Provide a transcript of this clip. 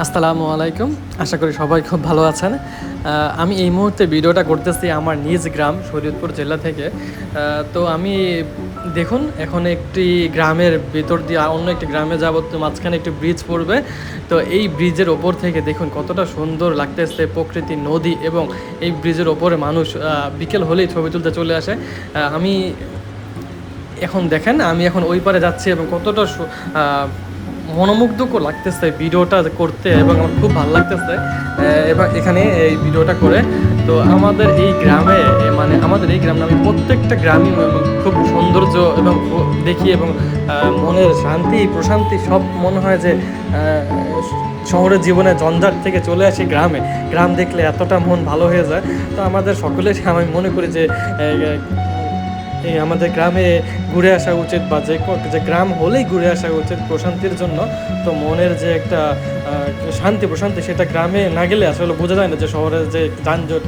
আসসালামু আলাইকুম। আশা করি সবাই খুব ভালো আছেন। আমি এই মুহূর্তে ভিডিওটা করতেছি আমার নিজ গ্রাম, শরীয়তপুর জেলা থেকে। তো আমি দেখুন, এখন একটি গ্রামের ভিতর দিয়ে অন্য একটি গ্রামে যাব, তো মাঝখানে একটি ব্রিজ পড়বে। তো এই ব্রিজের ওপর থেকে দেখুন, কতটা সুন্দর লাগতেছে প্রকৃতি, নদী এবং এই ব্রিজের ওপরে মানুষ বিকেল হলেই ছবি তুলতে চলে আসে। আমি এখন দেখেন, আমি এখন ওই পারে যাচ্ছি এবং কতটা মনোমুগ্ধকর লাগতেছে ভিডিওটা করতে এবং আমার খুব ভালো লাগতেছে। এবার এখানে এই ভিডিওটা করে। তো আমাদের এই গ্রামে মানে আমাদের এই গ্রামে আমি প্রত্যেকটা গ্রামই খুব সৌন্দর্য এবং দেখি এবং মনের শান্তি, প্রশান্তি সব মনে হয় যে শহরের জীবনে জঞ্জাট থেকে চলে আসি গ্রামে। গ্রাম দেখলে এতটা মন ভালো হয়ে যায়। তো আমাদের সকলের আমি মনে করি যে আমাদের গ্রামে ঘুরে আসা উচিত বা যে যে গ্রাম হলেই ঘুরে আসা উচিত প্রশান্তির জন্য। তো মনের যে একটা শান্তি, প্রশান্তি সেটা গ্রামে না গেলে আসলে বোঝা যায় না যে শহরের যে যানজট